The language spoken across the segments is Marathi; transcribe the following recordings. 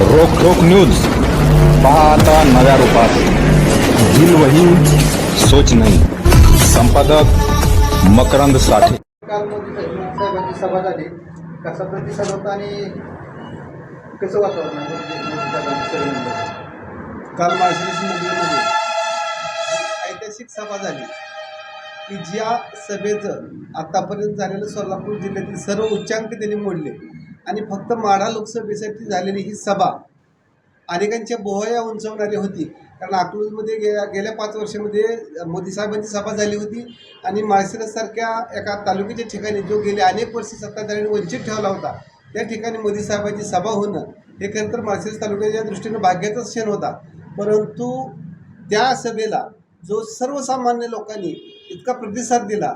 रोख रोख न्यूज. पहा आता नव्या रूपात. दिल वही सोच नाही. संपादक मकरंद साठे. काल मोदी साहेबांची सभा झाली कसा प्रतिसाद होता आणि कसं वातावरण आहे काल ऐतिहासिक सभा झाली. की ज्या सभेचं आतापर्यंत झालेलं सोलापूर जिल्ह्यातील सर्व उच्चांक त्यांनी मोडले. आणि फक्त माढा लोकसभेसाठी झालेली ही सभा अनेकांच्या बोहया उंचवणारी होती. कारण अकलूजमध्ये गेल्या गेल्या पाच वर्षामध्ये मोदी साहेबांची सभा झाली होती आणि माळशिरससारख्या एका तालुक्याच्या ठिकाणी जो गेले अनेक वर्ष सत्ताधाऱ्यांनी वंचित ठेवला होता त्या ठिकाणी मोदी साहेबांची सभा होणं हे खरं तर माळशिरस तालुक्याच्या दृष्टीने भाग्याचाच क्षण होता. परंतु त्या सभेला जो सर्वसामान्य लोकांनी इतका प्रतिसाद दिला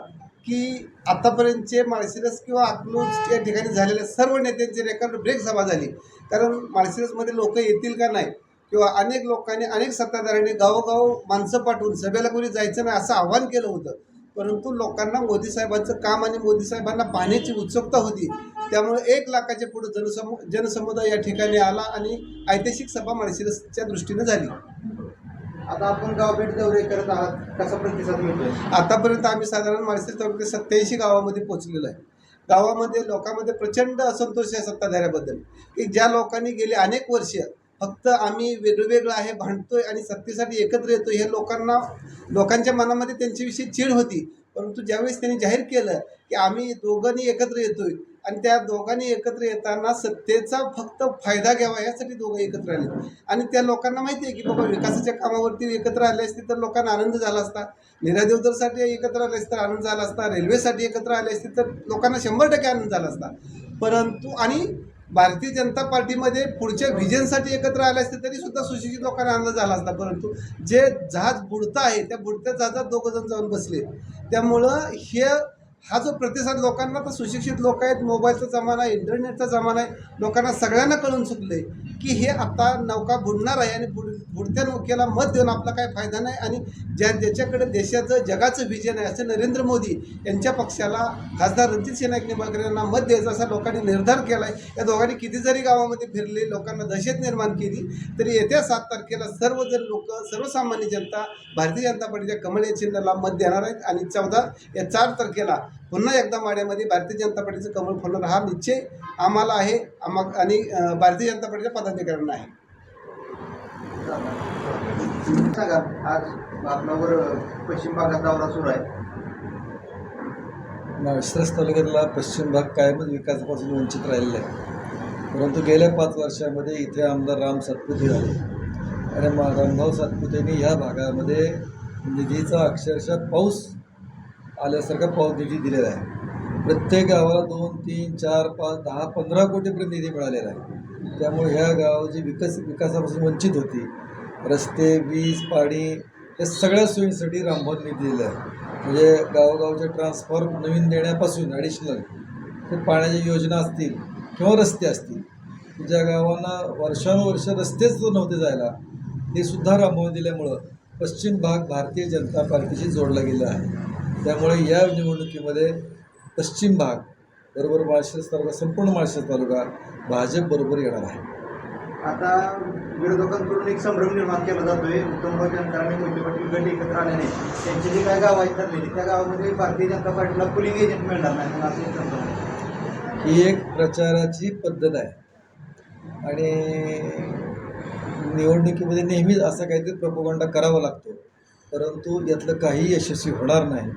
की आतापर्यंतचे माळशिरस किंवा अकलूज या ठिकाणी झालेल्या सर्व नेत्यांची रेकॉर्ड ब्रेक सभा झाली. कारण माळशिरसमध्ये लोक येतील का नाही? किंवा अनेक लोकांनी अनेक सत्ताधाऱ्यांनी गावोगाव माणसं पाठवून सभेला कोणी जायचं नाही असं आव्हान केलं होतं. परंतु लोकांना मोदी साहेबांचं काम आणि मोदी साहेबांना पाहण्याची उत्सुकता होती. त्यामुळे एक लाखाच्या पुढे जनसमु जनसमुदाय या ठिकाणी आला आणि ऐतिहासिक सभा माळशिरसच्या दृष्टीनं झाली. आता आपण गाव भेट दौरे करत आहात कसा प्रतिसाद मिळतोय? आतापर्यंत आम्ही साधारण माळशिरस तालुक्यात सत्याऐंशी गावामध्ये पोहोचलेलो आहे. गावामध्ये लोकांमध्ये प्रचंड असंतोष आहे सत्ताधाऱ्याबद्दल की ज्या लोकांनी गेले अनेक वर्ष फक्त आम्ही वेगळं आहे भांडतोय आणि सत्तेसाठी एकत्र येतो हे लोकांना लोकांच्या मनामध्ये त्यांच्याविषयी चीड होती. परंतु ज्यावेळेस त्यांनी जाहीर केलं की आम्ही दोघांनी एकत्र येतोय आणि त्या दोघांनी एकत्र येताना सत्तेचा फक्त फायदा घ्यावा यासाठी दोघं एकत्र आले. आणि त्या लोकांना माहिती आहे की बाबा विकासाच्या कामावरती एकत्र आले असते तर लोकांना आनंद झाला असता. निरादेवदरसाठी एकत्र आले असते तर आनंद झाला असता. रेल्वेसाठी एकत्र आले असते तर लोकांना शंभर टक्के आनंद झाला असता. परंतु आणि भारतीय जनता पार्टीमध्ये पुढच्या व्हिजनसाठी एकत्र आले असते तरी सुद्धा सुशिक्षित लोकांना आनंद झाला असता. परंतु जे जहाज बुडतं आहे त्या बुडत्या जहाजात दोघं जण जाऊन बसले. त्यामुळं हे हा जो प्रतिसाद लोकांना तर सुशिक्षित लोक आहेत मोबाईलचा जमाना आहे इंटरनेटचा जमाना आहे लोकांना सगळ्यांना कळून चुकले की हे आता नौका बुडणार आहे आणि बुड बुडत्या नौकेला मत देऊन आपला काही फायदा नाही. आणि ज्या ज्याच्याकडे देशाचं जगाचं विजन आहे असं नरेंद्र मोदी यांच्या पक्षाला खासदार रणजित सिन्हा निंबाळकर यांना मत द्यायचं असा लोकांनी निर्धार केला आहे या दोघांनी किती जरी गावामध्ये फिरले लोकांना दहशत निर्माण केली. तरी येत्या सात तारखेला सर्वजण लोक सर्वसामान्य जनता भारतीय जनता पार्टीच्या कमळ या चिन्हाला मत देणार आहेत. आणि चौदा या चार तारखेला पुन्हा एकदा माड्यामध्ये भारतीय जनता पार्टीचं कमळ फुलणार हा निश्चय आम्हाला आहे. आम्हा आणि भारतीय जनता पार्टीच्या पदाधिकाऱ्यांना आहे. सांगा आज आपल्यावर पश्चिम भागात दौरा सुरू आहे. तालुक्यातला पश्चिम भाग कायमच विकासापासून वंचित राहिलेला आहे. परंतु गेल्या पाच वर्षामध्ये इथे आमदार राम सातपुते झाले. आणि मा रामभाऊ सातपुतेंनी ह्या भागामध्ये निधीचा अक्षरशः पाऊस आल्यासारखा पाऊस निधी दिलेला आहे. प्रत्येक गावाला दोन तीन चार पाच दहा पंधरा कोटीपर्यंत निधी मिळालेला आहे. त्यामुळे ह्या गावाची विकस विकासापासून वंचित होती. रस्ते वीज पाणी या सगळ्या सोयींसाठी रामभाऊ निधी दिलेला आहे. म्हणजे गावोगावचे ट्रान्सफॉर्म नवीन देण्यापासून ॲडिशनल ते पाण्याच्या योजना असतील किंवा रस्ते असतील ज्या गावांना वर्षानुवर्ष रस्तेच नव्हते जायला ते सुद्धा रामभाऊ दिल्यामुळं पश्चिम भाग भारतीय जनता पार्टीशी जोडला गेला आहे. त्यामुळे या निवडणुकीमध्ये पश्चिम भाग बरोबर माळशिरस तालुका संपूर्ण माळशिरस तालुका भाजपबरोबर येणार आहे. आता विरोधकांकडून एक संभ्रम निर्माण केला जातोय. उत्तमभाऊ जनता आणि मोहिते पाटील गट एकत्र आल्याने त्यांची जी काय गावं आहेत ठरलेली त्या गावामध्ये भारतीय जनता पार्टीला पुलिंग एजंट मिळणार नाही असं. ही एक प्रचाराची पद्धत आहे. आणि निवडणुकीमध्ये नेहमीच असा काहीतरी प्रपोगंडा करावा लागतो. परंतु यातलं काही यशस्वी होणार नाही.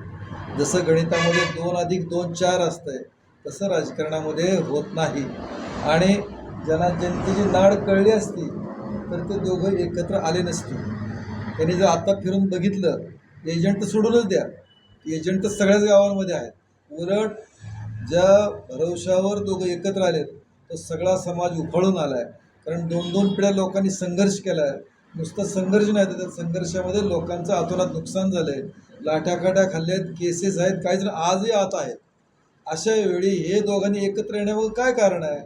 जसं गणितामध्ये दोन अधिक दोन चार असतंय तसं राजकारणामध्ये होत नाही. आणि ज्यांना जनतेची नाड कळली असती तर ते दोघं एकत्र आले नसते. त्यांनी जर आता फिरून बघितलं एजंट सोडूनच द्या. एजंट सगळ्याच गावांमध्ये आहेत. उलट ज्या भरवशावर दोघं एकत्र आलेत तो सगळा समाज उफाळून आला आहे कारण दोन दोन पिढ्या लोकांनी संघर्ष केला आहे नुसतं संघर्ष नाही तर त्या संघर्षामध्ये लोकांचं अतोनात नुकसान झालं आहे लाट्याकाट्या खाल्ल्यात केसेस आहेत काही जण आजही आत आहेत. अशा वेळी हे दोघांनी एकत्र येण्यावर काय कारण आहे?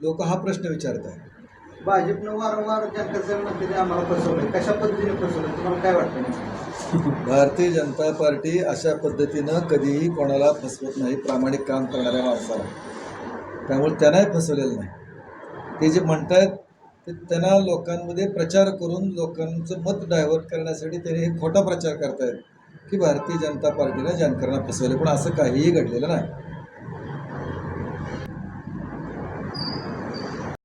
लोक हा प्रश्न विचारत आहेत भाजपनं वारंवार जनता म्हणते आम्हाला फसवलंय. कशा पद्धतीने फसवलंय? तुम्हाला काय वाटतं? भारतीय जनता पार्टी अशा पद्धतीनं कधीही कोणाला फसवत नाही प्रामाणिक काम करणाऱ्या माणसाला. त्यामुळे त्यांनाही फसवलेलं नाही. ते जे म्हणतायत ते त्यांना लोकांमध्ये प्रचार करून लोकांचं मत डायव्हर्ट करण्यासाठी त्याने हे खोटा प्रचार करतायत की भारतीय जनता पार्टीनं जानकरांना फसवले पण असं काहीही घडलेलं नाही.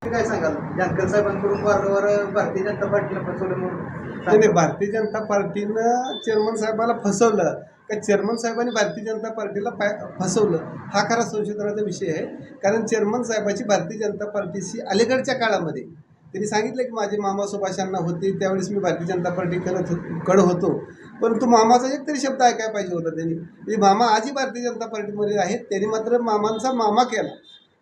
काय सांगाल? जानकर साहेबांकडून वारंवार भारतीय जनता पार्टीला फसवलं म्हणून. भारतीय जनता पार्टीनं चेअरमन साहेबाला फसवलं. का चेअरमन साहेबांनी भारतीय जनता पार्टीला पाय फसवलं? हा खरा संशोधनाचा विषय आहे. कारण चेअरमन साहेबाची भारतीय जनता पार्टीशी अलीकडच्या काळामध्ये त्यांनी सांगितलं की माझे मामा सुभाषांना होते त्यावेळेस मी भारतीय जनता पार्टी करत कड होतो. परंतु मामाचा एक तरी शब्द ऐकायला पाहिजे होता त्यांनी. म्हणजे मामा आजही भारतीय जनता पार्टीमध्ये आहेत त्यांनी मात्र मामांचा मामा केला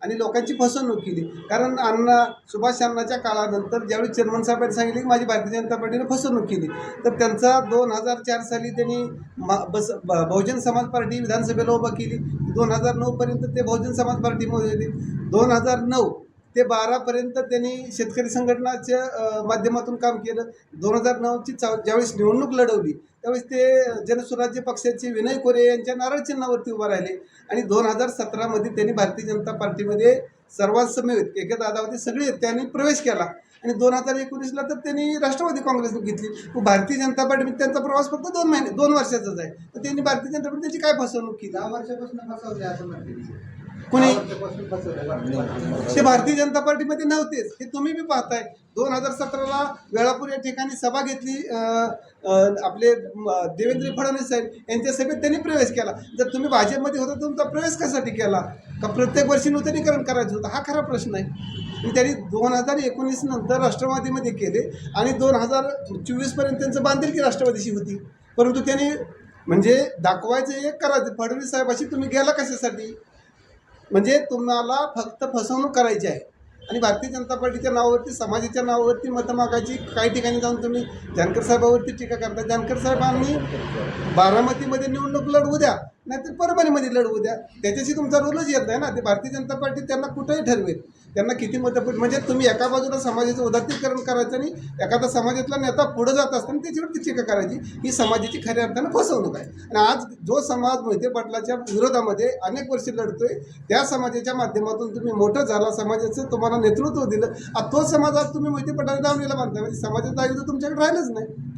आणि लोकांची फसवणूक केली. कारण अण्णा सुभाषांनाच्या काळानंतर ज्यावेळी चेअरमन साहेबांनी सांगितले की माझी भारतीय जनता पार्टीने फसवणूक केली तर त्यांचा दोन हजार चार साली त्यांनी मा बस बहुजन समाज पार्टी विधानसभेला उभा केली. दोन हजार नऊपर्यंत ते बहुजन समाज पार्टीमध्ये होते. दोन हजार नऊ ते बारापर्यंत त्यांनी शेतकरी संघटनाच्या माध्यमातून काम केलं. दोन हजार नऊची चा ज्यावेळेस निवडणूक लढवली त्यावेळेस ते जनसुराज्य पक्षाचे विनय कोरे यांच्या नारळ चिन्हावरती उभं राहिले. आणि दोन हजार सतरामध्ये त्यांनी भारतीय जनता पार्टीमध्ये सर्वांसमवेत एका दादावती सगळे त्यांनी प्रवेश केला. आणि दोन हजार एकोणीसला तर त्यांनी राष्ट्रवादी काँग्रेस घेतली. भारतीय जनता पार्टीमध्ये त्यांचा प्रवास फक्त दोन महिने दोन वर्षाचाच आहे. तर त्यांनी भारतीय जनता पार्टी त्याची काय फसवणूक केली? दहा वर्षापासून फसवली असं म्हणते. कुणी? भारतीय जनता ते भारतीय जनता पार्टीमध्ये नव्हतेच. हे तुम्ही बी पाहताय. दोन हजार सतराला वेळापूर या ठिकाणी सभा घेतली आपले देवेंद्र फडणवीस साहेब. यांच्या सभेत त्यांनी प्रवेश केला. जर तुम्ही भाजपमध्ये होता तुमचा प्रवेश कशासाठी केला? का प्रत्येक वर्षी नूतनीकरण करायचं होतं? हा खरा प्रश्न आहे. मी त्यांनी दोन हजार एकोणीस नंतर राष्ट्रवादीमध्ये केले आणि दोन हजार चोवीसपर्यंत त्यांचं बांधिलकी राष्ट्रवादीशी होती. परंतु त्यांनी म्हणजे दाखवायचं एक करायचं. फडणवीस साहेबाशी तुम्ही गेला कशासाठी? म्हणजे तुम्हाला फक्त फसवणूक करायची आहे. आणि भारतीय जनता पार्टीच्या नावावरती समाजाच्या नावावरती मतं मागायची काही ठिकाणी जाऊन तुम्ही जानकर साहेबावरती टीका करता. जानकर साहेबांनी बारामतीमध्ये निवडणूक लढवू द्या. नाहीतर परभणीमध्ये लढवू द्या. त्याच्याशी तुमचा रोलच येत नाही ना. ते भारतीय जनता पार्टी त्यांना कुठंही ठरवेल. त्यांना किती मतं म्हणजे तुम्ही एका बाजूला समाजाचं उदात्तीकरण करायचं आणि एखादा समाजातला नेता पुढे जात असताना त्याच्यावरती टीका करायची. ही समाजाची खऱ्या अर्थानं फसवणूक आहे. आणि आज जो समाज मोहिते पाटलाच्या विरोधामध्ये अनेक वर्ष लढतोय त्या समाजाच्या माध्यमातून तुम्ही मोठं झाला. समाजाचं तुम्हाला नेतृत्व दिलं. आणि तोच समाज आज तुम्ही मोहिते पाटलाच्या दावणीला बांधता म्हणजे समाजाचं आयुष्य तुमच्याकडे राहिलंच नाही.